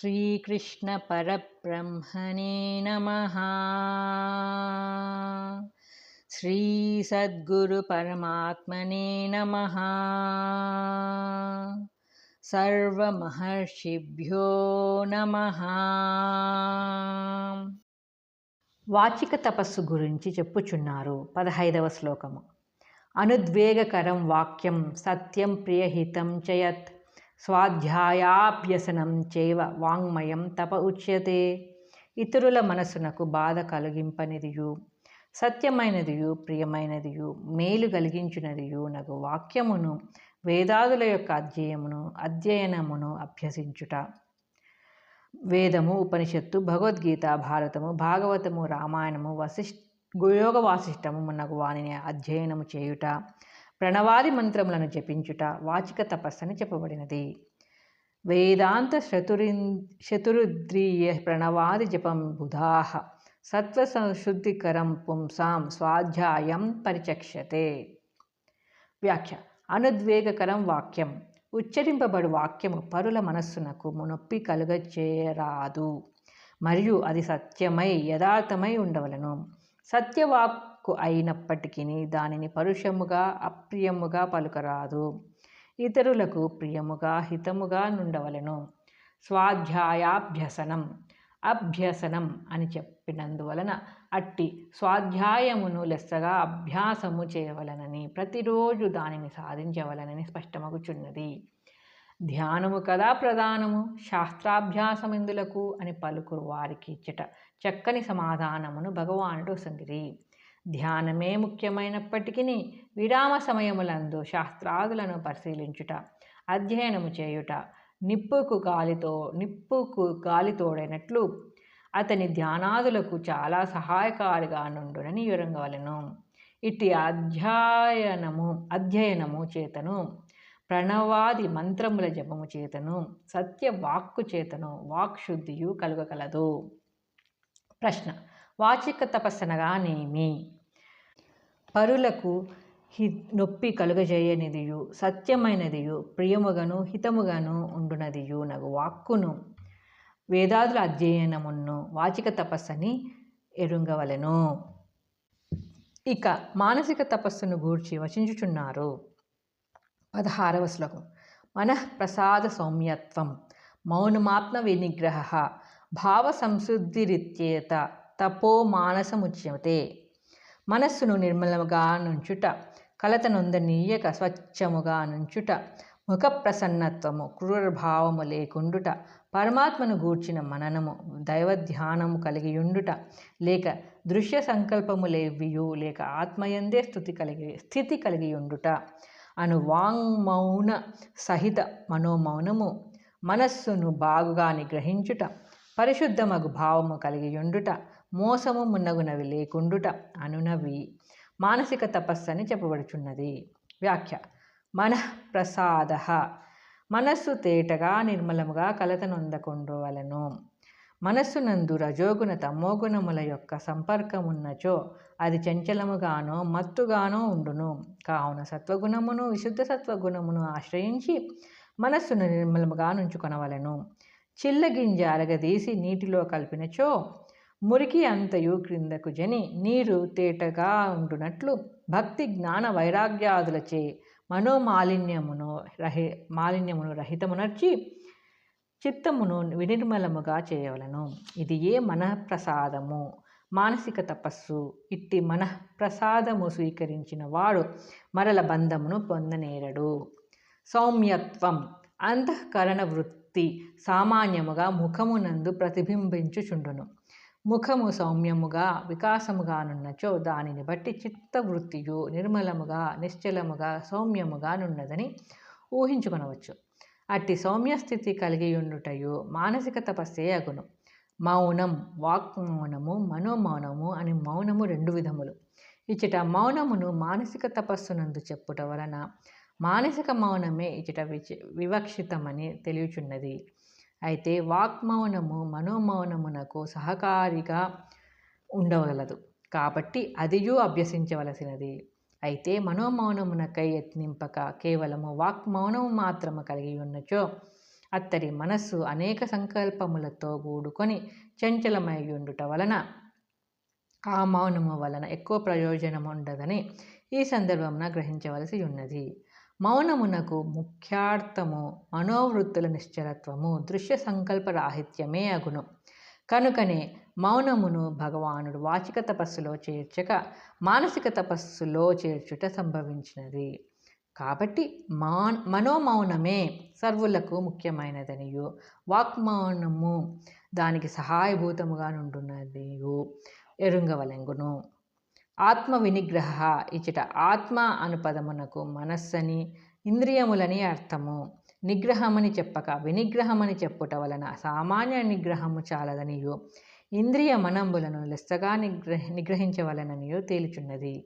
श्रीकृष्णपरब्रह्मणे नमः श्रीसद्गुरुपरमात्मने नमः సర్వమహర్షిభ్యో నమ వాచిక తపస్సు గురించి చెప్పుచున్నారు పదహైదవ శ్లోకము అనుద్వేగకరం వాక్యం సత్యం ప్రియహితం చయత్ స్వాధ్యాయాభ్యసనం చేవ వాంగ్మయం తప ఉచ్యతే. ఇతరుల మనసునకు బాధ కలిగింపనిదియు సత్యమైనదియు ప్రియమైనదియు మేలు కలిగించినదియు నగు వాక్యమును వేదాదుల యొక్క అధ్యయమును అధ్యయనమును అభ్యసించుట. వేదము ఉపనిషత్తు భగవద్గీత భారతము భాగవతము రామాయణము వశిష్ గుయోగ వాసిష్టము మున్నగు వానిని అధ్యయనము చేయుట. ప్రణవాది మంత్రములను జపించుట వాచిక తపస్సని చెప్పబడినది. వేదాంత శతురి శతురుద్రీయ ప్రణవాది జపం బుధాహ సత్వసంశుద్ధికరం పుంసాం స్వాధ్యాయం పరిచక్షతే వ్యాఖ్య అనుద్వేగకరం వాక్యం ఉచ్చరింపబడు వాక్యము పరుల మనస్సునకు నొప్పి కలుగచేరాదు. మరియు అది సత్యమై యథార్థమై ఉండవలను. హక్కు అయినప్పటికీ దానిని పరుషముగా అప్రియముగా పలుకరాదు. ఇతరులకు ప్రియముగా హితముగా నుండవలను. స్వాధ్యాయాభ్యసనం అభ్యసనం అని చెప్పినందువలన అట్టి స్వాధ్యాయమును లెస్సగా అభ్యాసము చేయవలనని ప్రతిరోజు దానిని సాధించవలనని స్పష్టమగుచున్నది. ధ్యానము కదా ప్రధానము శాస్త్రాభ్యాసమెందులకు అని పలుకురు వారికి ఇచ్చట చక్కని సమాధానమును భగవానుడు సంగిరి ధ్యానమే ముఖ్యమైనప్పటికీ విరామ సమయములందు శాస్త్రాదులను పరిశీలించుట అధ్యయనము చేయుట నిప్పుకు గాలితో నిప్పుకు గాలితోడైనట్లు అతని ధ్యానాదులకు చాలా సహాయకారిగా నుండునని వివరంగవలను ఇట్టి అధ్యయనము అధ్యయనము చేతను ప్రణవాది మంత్రముల జపము చేతను సత్య వాక్కు చేతను వాక్శుద్ధియు కలుగగలదు ప్రశ్న వాచిక తపస్సనగానేమి పరులకు హి నొప్పి కలుగజేయనిదియు సత్యమైనదియు ప్రియముగను హితముగను ఉండునదియు నగు వాక్కును. వేదాదుల అధ్యయనమును వాచిక తపస్సని ఎరుంగవలెను. ఇక మానసిక తపస్సును గూర్చి వచించుచున్నారు. పదహారవ శ్లోకం. మనఃప్రసాద సౌమ్యత్వం మౌనమాత్మ వినిగ్రహ భావ సంశుద్ధిరిత్యేత తపో మానసముచ్యతే. మనస్సును నిర్మలముగా నుంచుట కలత నొందనీయక స్వచ్ఛముగా నుంచుట ముఖ ప్రసన్నత్వము క్రూరభావము లేకుండుట పరమాత్మను గూర్చిన మననము దైవ ధ్యానము కలిగి కలిగియుండుట లేక దృశ్య సంకల్పము లేవియు లేక ఆత్మయందే స్థుతి కలిగి స్థితి కలిగియుండుట అను వాంగ్మౌన సహిత మనోమౌనము మనస్సును బాగుగా నిగ్రహించుట పరిశుద్ధమగు భావము కలిగియుండుట మోసము మున్నగునవి లేకుండుట అనునవి. మానసిక తపస్సని చెప్పబడుచున్నది. వ్యాఖ్య. మనఃప్రసాద మనస్సు తేటగా నిర్మలముగా కలతనొందకుండవలను. మనస్సునందు రజోగుణ తమోగుణముల యొక్క సంపర్కమున్నచో అది చంచలముగానో మత్తుగానో ఉండును. కావున సత్వగుణమును విశుద్ధ సత్వగుణమును ఆశ్రయించి మనస్సును నిర్మలముగా నుంచుకొనవలను. చిల్లగింజ అరగదీసి నీటిలో కలిపినచో మురికి అంతయు క్రిందకు జని నీరు తేటగా ఉండునట్లు భక్తి జ్ఞాన వైరాగ్యాదులచే మనోమాలిన్యమును రహి మాలిన్యమును రహితమునర్చి చిత్తమును వినిర్మలముగా చేయవలను. ఇది ఏ మనఃప్రసాదము? మానసిక తపస్సు. ఇట్టి మనఃప్రసాదము స్వీకరించిన వాడు మరల బంధమును పొందనేరడు. సౌమ్యత్వం. అంతఃకరణ వృత్తి సామాన్యముగా ముఖమునందు ప్రతిబింబించుచుండును. ముఖము సౌమ్యముగా వికాసముగానున్నచో దానిని బట్టి చిత్తవృత్తియు నిర్మలముగా నిశ్చలముగా సౌమ్యముగా నున్నదని ఊహించుకొనవచ్చు. అట్టి సౌమ్యస్థితి కలిగి ఉండుటయు మానసిక తపస్సే అగును. మౌనం వాక్మౌనము మనోమౌనము అని మౌనము రెండు విధములు. ఇచ్చట మౌనమును మానసిక తపస్సునందు చెప్పుట వలన మానసిక మౌనమే ఇచ్చట వివక్షితమని తెలియచున్నది. అయితే వాక్మౌనము మనోమౌనమునకు సహకారిగా ఉండగలదు కాబట్టి అదియు అభ్యసించవలసినది. అయితే మనోమౌనమునకై యత్నింపక కేవలము వాక్మౌనము మాత్రము కలిగి ఉన్నచో అత్తడి మనస్సు అనేక సంకల్పములతో కూడుకొని చంచలమై ఉండుట వలన ఆ మౌనము వలన ఎక్కువ ప్రయోజనం ఉండదని ఈ సందర్భమున గ్రహించవలసి ఉన్నది మౌనమునకు ముఖ్యార్థము మనోవృత్తుల నిశ్చలత్వము దృశ్య సంకల్ప రాహిత్యమే అగును. కనుకనే మౌనమును భగవానుడు వాచిక తపస్సులో చేర్చక మానసిక తపస్సులో చేర్చుట సంభవించినది. కాబట్టి మా మనోమౌనమే సర్వులకు ముఖ్యమైనదనియు. వాక్మౌనము దానికి సహాయభూతముగా నుండున్నదియు. ఎరుంగవలెంగును. ఆత్మ వినిగ్రహ ఇచ్చట ఆత్మ అను పదమునకు మనస్సని ఇంద్రియములని అర్థము. నిగ్రహమని చెప్పక వినిగ్రహమని చెప్పుట వలన సామాన్య నిగ్రహము చాలదనియు. ఇంద్రియ మనంబులను లెస్సగా నిగ్రహ నిగ్రహించవలననియో తేలుచున్నది.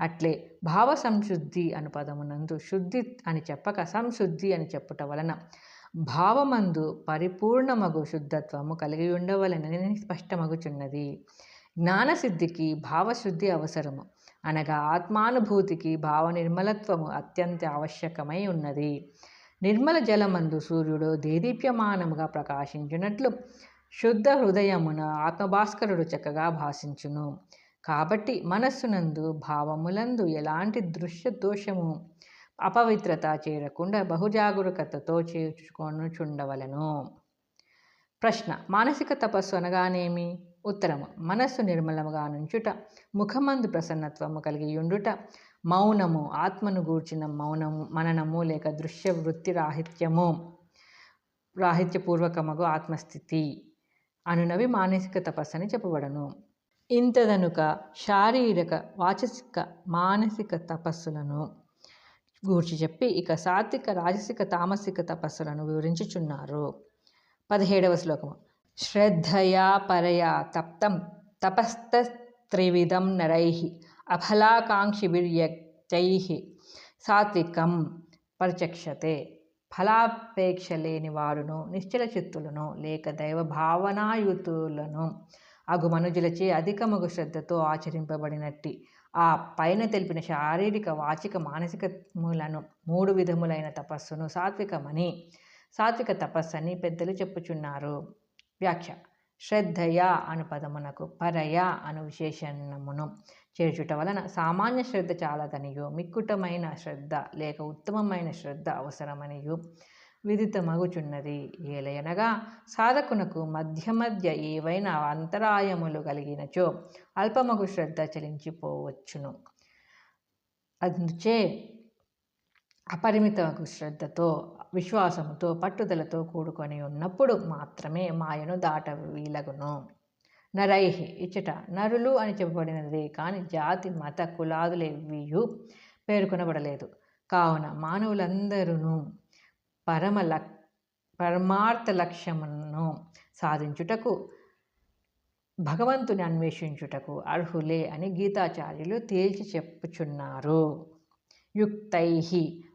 అట్లే భావ సంశుద్ధి అను పదమునందు శుద్ధి అని చెప్పక సంశుద్ధి అని చెప్పుట వలన భావమందు పరిపూర్ణమగు శుద్ధత్వము కలిగి ఉండవలనని స్పష్టమగుచున్నది. జ్ఞానసిద్ధికి భావశుద్ధి అవసరము. అనగా ఆత్మానుభూతికి భావ నిర్మలత్వము అత్యంత ఆవశ్యకమై ఉన్నది. నిర్మల జలమందు సూర్యుడు దేదీప్యమానముగా ప్రకాశించినట్లు శుద్ధ హృదయమున ఆత్మభాస్కరుడు చక్కగా భాషించును. కాబట్టి మనస్సునందు భావములందు ఎలాంటి దృశ్య దోషము అపవిత్రత చేరకుండా బహుజాగరూకతతో చేర్చుకొనుచుండవలను. ప్రశ్న మానసిక తపస్సు అనగానేమి? ఉత్తరము. మనస్సు నిర్మలముగా నుంచుట ముఖమందు ప్రసన్నత్వము కలిగి ఉండుట మౌనము ఆత్మను గూర్చిన మౌనము మననము లేక దృశ్య వృత్తి రాహిత్యము రాహిత్యపూర్వకమగు ఆత్మస్థితి అనునవి మానసిక తపస్సు అని చెప్పబడను. ఇంతదనుక శారీరక వాచసిక మానసిక తపస్సులను గూర్చి చెప్పి ఇక సాత్విక రాజసిక తామసిక తపస్సులను వివరించుచున్నారు. పదిహేడవ శ్లోకము. శ్రద్ధయా పరయా తప్తం తపస్తత్రివిధం నరై అఫలాకాంక్షిభిర్యక్తై సాత్వికం ప్రచక్షతే ఫలాపేక్ష లేని వారును నిశ్చల చిత్తులను లేక దైవ భావనాయుతులను అగు మనుజులచే అధికమగు శ్రద్ధతో ఆచరింపబడినట్టి. ఆ పైన తెలిపిన శారీరక వాచిక మానసికములను మూడు విధములైన తపస్సును సాత్వికమని సాత్విక తపస్సు అని పెద్దలు చెప్పుచున్నారు. వ్యాఖ్య. శ్రద్ధయ అను పదమునకు పరయ అను విశేషణమును చేర్చుట వలన సామాన్య శ్రద్ధ చాలదనియో మిక్కుటమైన శ్రద్ధ లేక ఉత్తమమైన శ్రద్ధ అవసరమనియు. విదితమగుచున్నది ఏలయనగా సాధకునకు మధ్య మధ్య ఏవైనా అంతరాయములు కలిగినచో అల్పమగు శ్రద్ధ చలించిపోవచ్చును. అందుచే అపరిమితమగు శ్రద్ధతో విశ్వాసముతో పట్టుదలతో కూడుకొని ఉన్నప్పుడు మాత్రమే మాయను దాట వీలగును. నరైహి ఇచ్చట నరులు అని చెప్పబడినది కానీ జాతి మత కులాదులేవియు పేర్కొనబడలేదు. కావున మానవులందరూ పరమ లక్ పరమార్థ లక్ష్యమును సాధించుటకు భగవంతుని అన్వేషించుటకు అర్హులే అని గీతాచార్యులు తేల్చి చెప్పుచున్నారు. యుక్తై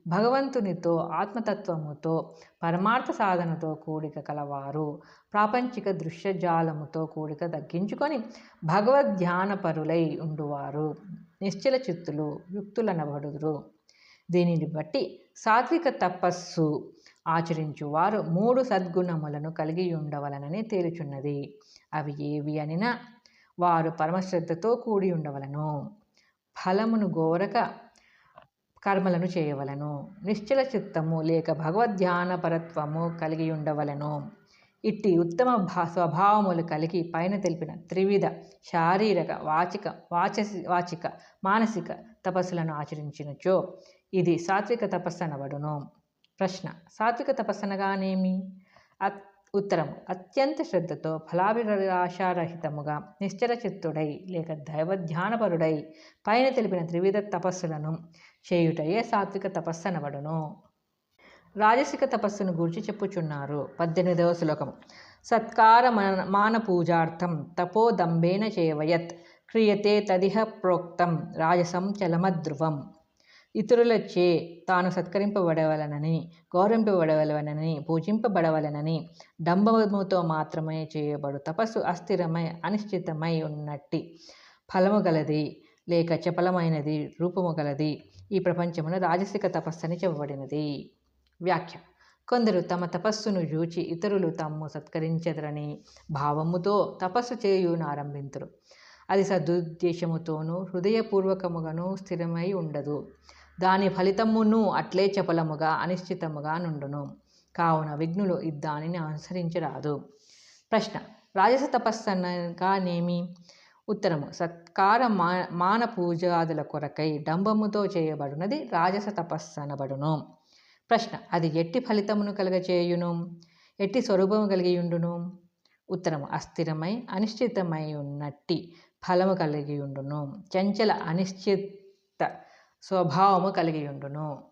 భగవంతునితో ఆత్మతత్వముతో పరమార్థ సాధనతో కూడిక కలవారు. ప్రాపంచిక దృశ్యజాలముతో కూడిక తగ్గించుకొని భగవద్ధ్యానపరులై ఉండువారు. నిశ్చల చిత్తులు యుక్తులనబడుదురు. దీనిని బట్టి సాత్విక తపస్సు ఆచరించువారు మూడు సద్గుణములను కలిగి ఉండవలనని తేలుచున్నది. అవి ఏవి అనినా వారు పరమశ్రద్ధతో కూడి ఉండవలను. ఫలమును గోరక కర్మలను చేయవలను. నిశ్చల చిత్తము లేక భగవద్ధ్యాన పరత్వము కలిగి ఉండవలను ఇట్టి ఉత్తమ భా స్వభావములు కలిగి పైన తెలిపిన త్రివిధ శారీరక వాచిక వాచసి వాచిక మానసిక తపస్సులను ఆచరించినచో ఇది సాత్విక తపస్సు అనబడును ప్రశ్న సాత్విక తపస్సు అనగానేమి ఉత్తరం అత్యంత శ్రద్ధతో ఫలాభిలాషారహితముగా నిశ్చల చిత్తుడై లేక దైవధ్యానపరుడై పైన తెలిపిన త్రివిధ తపస్సులను చేయుటయే సాత్విక తపస్సనబడును. రాజసిక తపస్సును గురించి చెప్పుచున్నారు. పద్దెనిమిదవ శ్లోకం. సత్కార మాన పూజార్థం తపోదంబేన చేవయత్ క్రియతే తదిహ ప్రోక్తం రాజసం చలమధ్రువం. ఇతరులచే తాను సత్కరింపబడవలనని గౌరవింపబడవలనని పూజింపబడవలనని డంబముతో మాత్రమే చేయబడు తపస్సు అస్థిరమై అనిశ్చితమై ఉన్నట్టి ఫలము గలది లేక చపలమైనది రూపము గలది ఈ ప్రపంచమున రాజసిక తపస్సు అని చెప్పబడినది. వ్యాఖ్య. కొందరు తమ తపస్సును చూచి ఇతరులు తమ్ము సత్కరించెదరని భావముతో తపస్సు చేయునారంభింతురు అది సదుద్దేశముతోనూ హృదయపూర్వకముగాను స్థిరమై ఉండదు. దాని ఫలితమును అట్లే చపలముగా అనిశ్చితముగా నుండును. కావున విఘ్నులు ఇద్దానిని అనుసరించరాదు. ప్రశ్న. రాజస తపస్సనగానేమి ఉత్తరము. సత్కార మా మాన పూజాదుల కొరకై డంబముతో చేయబడినది రాజస తపస్సు అనబడును. ప్రశ్న అది ఎట్టి ఫలితమును కలగచేయును? ఎట్టి స్వరూపము కలిగియుండును? ఉత్తరము అస్థిరమై అనిశ్చితమై ఉన్నట్టి ఫలము కలిగియుండును. చంచల అనిశ్చిత స్వభావము కలిగియుండును.